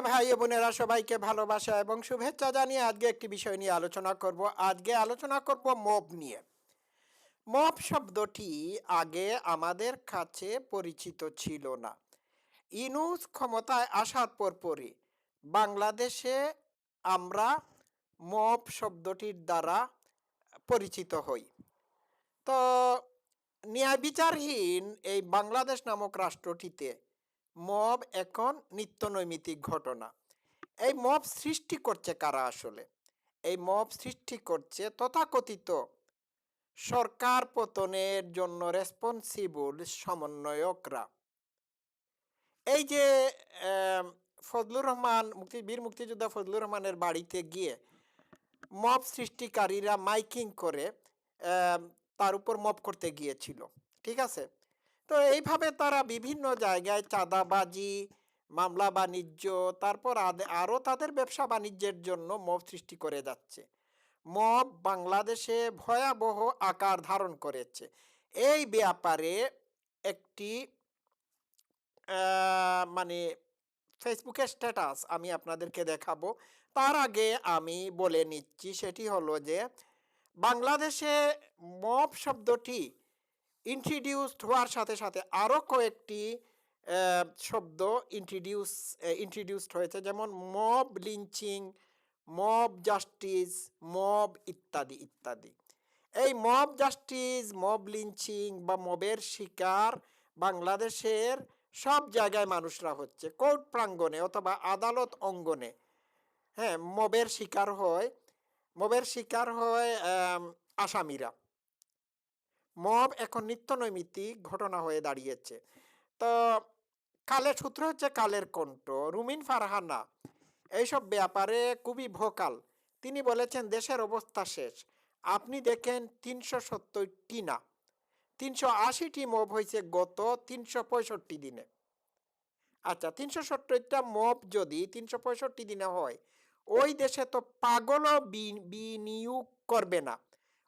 প্রিয় ভাই বোনেরা, সবাইকে ভালোবাসা এবং শুভেচ্ছা জানিয়ে আজকে একটি বিষয় নিয়ে আলোচনা করব। আজকে আলোচনা করব মব নিয়ে। মব শব্দটি আগে আমাদের কাছে পরিচিত ছিল না। ইনুস ক্ষমতায় আসার পরপরই বাংলাদেশে আমরা মব শব্দটির দ্বারা পরিচিত হই। তো ন্যায় বিচারহীন এই বাংলাদেশ নামক রাষ্ট্রটিতে মব এখন নিত্য নৈমিতিক ঘটনা। এই মব সৃষ্টি করছে কারা আসলে? এই মব সৃষ্টি করছে তথাকথিত সরকার পতনের জন্য রেসপন্সিবল সমন্বয়করা। এই যে ফজলুর রহমান মুক্তি, বীর মুক্তিযোদ্ধা ফজলুর রহমানের বাড়িতে গিয়ে মব সৃষ্টিকারীরা মাইকিং করে তার উপর মব করতে গিয়েছিল। ঠিক আছে? তো এইভাবে তারা বিভিন্ন জায়গায় চাঁদাবাজি, মামলা বাণিজ্য, তারপর আরও তাদের ব্যবসা বাণিজ্যের জন্য মব সৃষ্টি করে যাচ্ছে। মব বাংলাদেশে ভয়াবহ আকার ধারণ করেছে। এই ব্যাপারে একটি মানে ফেসবুকের স্ট্যাটাস আমি আপনাদেরকে দেখাবো। তার আগে আমি বলে নিচ্ছি, সেটি হলো যে বাংলাদেশে মব শব্দটি ইন্ট্রোডিউসড হওয়ার সাথে সাথে আরও কয়েকটি শব্দ ইন্ট্রিডিউস ইন্ট্রোডিউসড হয়েছে। যেমন mob lynching mob justice mob ইত্যাদি ইত্যাদি। এই মব জাস্টিস মব লিঞ্চিং বা মবের শিকার বাংলাদেশের সব জায়গায় মানুষরা হচ্ছে, কোর্ট প্রাঙ্গণে অথবা আদালত অঙ্গনে। হ্যাঁ মবের শিকার হয়, মবের শিকার হয় আসামিরা। মব এখন নিত্য নৈমিত্তিক ঘটনা হয়ে দাঁড়িয়েছে। তো কালের সূত্র হচ্ছে কালের কণ্ঠ, রুমিন ফারহানা। এইসব ব্যাপারে খুবই ভোকাল। তিনি বলেছেন, দেশের অবস্থা শেষ। আপনি দেখেন তিনশো সত্তরটি না। তিনশো আশিটি মব হয়েছে গত তিনশো পঁয়ষট্টি দিনে। আচ্ছা তিনশো সত্তরটা মব যদি তিনশো পঁয়ষট্টি দিনে হয়, ওই দেশে তো পাগলও বিনিয়োগ করবে না।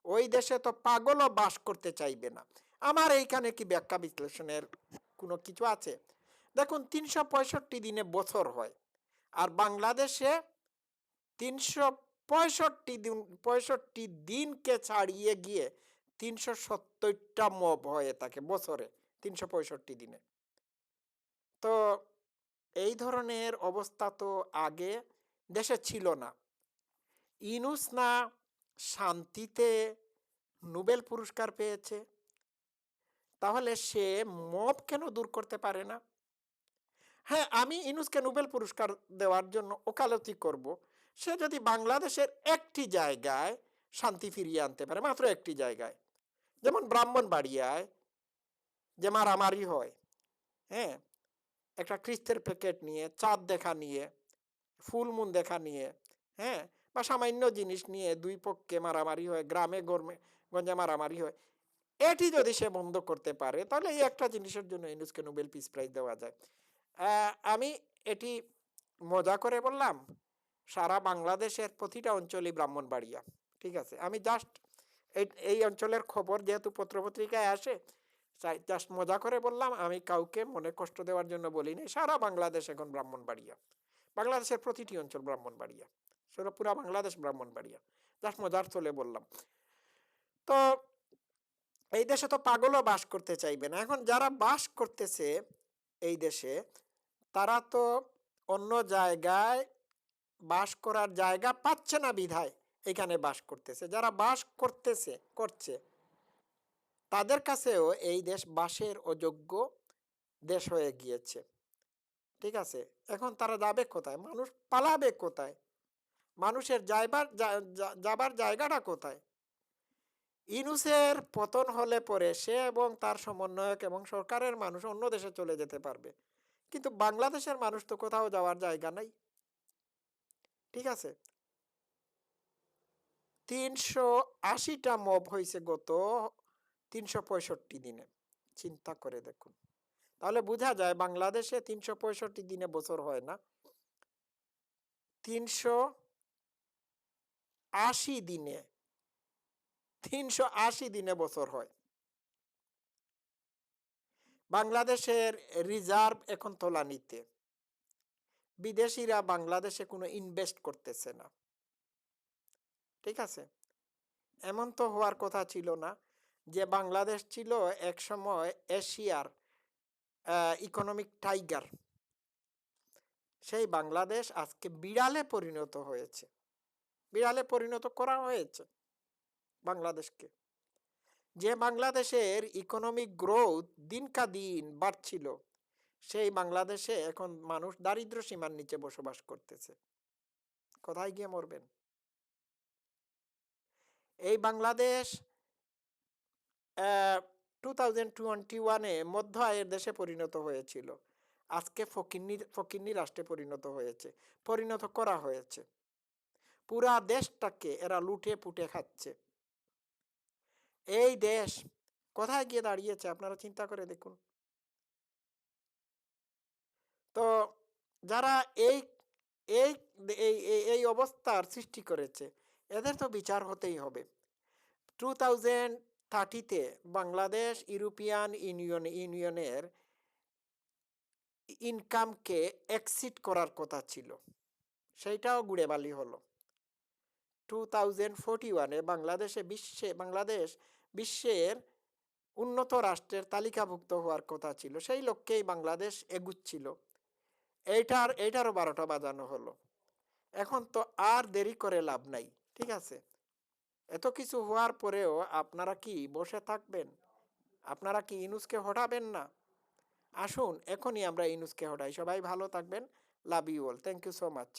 ওই দেশে তো পাগলও বাস করতে চাইবে না। আমার এইখানে কি ব্যাখ্যা বিশ্লেষণের কোনো কিছু আছে? দেখুন, তিনশো পঁয়ষট্টি দিনে বছর হয় আর বাংলাদেশে তিনশো পঁয়ষট্টি দিন, পঁয়ষট্টি দিনকে ছাড়িয়ে গিয়ে তিনশো সত্তরটা মব হয়ে থাকে বছরে, তিনশো পঁয়ষট্টি দিনে। তো এই ধরনের অবস্থা তো আগে দেশে ছিল না। ইনুস না শান্তিতে নোবেল পুরস্কার পেয়েছে। তাহলে সে মব কেন দূর করতে পারে না? হ্যাঁ আমি ইনুসকে নোবেল পুরস্কার দেওয়ার জন্য ওকালতি করব। সে যদি বাংলাদেশের একটি জায়গায় শান্তি ফিরিয়ে আনতে পারে, মাত্র একটি জায়গায়। যেমন ব্রাহ্মণবাড়িয়ায় যে মারামারি হয় হ্যাঁ? একটা খ্রিস্টের প্যাকেট নিয়ে, চাঁদ দেখা নিয়ে, ফুলমুন দেখা নিয়ে হ্যাঁ? বা সামান্য জিনিস নিয়ে দুই পক্ষে মারামারি হয়, গ্রামে, গরমে, গঞ্জে মারামারি হয়, এটি যদি সে বন্ধ করতে পারে, তাহলে এই একটা জিনিসের জন্য ইনুসকে নোবেল পিস প্রাইজ দেওয়া যায়। আমি এটি মজা করে বললাম, সারা বাংলাদেশের প্রতিটা অঞ্চলই ব্রাহ্মণবাড়িয়া, ঠিক আছে? আমি জাস্ট এই এই অঞ্চলের খবর যেহেতু পত্রপত্রিকায় আসে জাস্ট মজা করে বললাম, আমি কাউকে মনে কষ্ট দেওয়ার জন্য বলিনি, সারা বাংলাদেশ এখন ব্রাহ্মণবাড়িয়া, বাংলাদেশের প্রতিটি অঞ্চল ব্রাহ্মণবাড়িয়া। সেটা পুরা বাংলাদেশ ব্রাহ্মণবাড়িয়া। জাস্ট মজার চলে বললাম। তো এই দেশে তো পাগলও বাস করতে চাইবে না। এখন যারা বাস করতেছে এই দেশে, তারা তো অন্য জায়গায় বাস করার জায়গা পাচ্ছে না বিধায় এখানে বাস করতেছে। যারা বাস করতেছে, করছে, তাদের কাছেও এই দেশ বাসের অযোগ্য দেশ হয়ে গিয়েছে। ঠিক আছে? এখন তারা যাবে কোথায়? মানুষ পালাবে কোথায়? মানুষের যাইবার যাবার জায়গাটা কোথায়? ইনুসের পতন হলে পরে সে এবং তার সমন্বয়ক এবং সরকারের মানুষ অন্য দেশে চলে যেতে পারবে। কিন্তু বাংলাদেশের মানুষ তো কোথাও যাওয়ার জায়গা নাই। ঠিক আছে? তিনশো আশিটা মব হয়েছে গত তিনশো পঁয়ষট্টি দিনে। চিন্তা করে দেখুন। তাহলে বোঝা যায় বাংলাদেশে তিনশো পঁয়ষট্টি দিনে বছর হয় না। তিনশো আশি দিনে, তিনশো আশি দিনে বছর হয়। বাংলাদেশের রিজার্ভ এখন তোলানিতে। বিদেশিরা বাংলাদেশে কোনো ইনভেস্ট করতেছে না। ঠিক আছে? এমন তো হওয়ার কথা ছিল না যে বাংলাদেশ ছিল একসময় এশিয়ার ইকোনমিক টাইগার সেই বাংলাদেশ আজকে বিড়ালে পরিণত হয়েছে। বিড়ালে পরিণত করা হয়েছে বাংলাদেশকে। যে বাংলাদেশের ইকোনমিক গ্রোথ দিনকা দিন বাড়ছিল, সেই বাংলাদেশে এখন মানুষ দারিদ্র সীমার নিচে বসবাস করতেছে। কোথায় গিয়ে মরবেন? এই বাংলাদেশ টু মধ্য আয়ের দেশে পরিণত হয়েছিল। আজকে ফকিন্নি ফকিন্নি রাষ্ট্রে পরিণত হয়েছে, পরিণত করা হয়েছে। পুরা দেশটাকে এরা লুটে পুটে খাচ্ছে। এই দেশ কোথায় গিয়ে দাঁড়িয়েছে আপনারা চিন্তা করে দেখুন। তো যারা এই এই এই অবস্থার সৃষ্টি করেছে, এদের তো বিচার হতেই হবে। টু থাউজেন্ড থার্টিতে বাংলাদেশ ইউরোপিয়ান ইউনিয়ন, ইউনিয়নের ইনকামকে এক্সিট করার কথা ছিল। সেইটাও গুড়ে বালি হলো। টু থাউজেন্ড ফোর্টি ওয়ানে বাংলাদেশে বিশ্বে, বাংলাদেশ বিশ্বের উন্নত রাষ্ট্রের তালিকাভুক্ত হওয়ার কথা ছিল। সেই লক্ষ্যেই বাংলাদেশ এগুচ্ছিল। এইটার, এইটারও বারোটা বাজানো হলো। এখন তো আর দেরি করে লাভ নাই, ঠিক আছে? এত কিছু হওয়ার পরেও আপনারা কি বসে থাকবেন? আপনারা কি ইনুসকে হটাবেন না? আসুন, এখনই আমরা ইনুসকে হটাই। সবাই ভালো থাকবেন। Love you all. Thank you so much.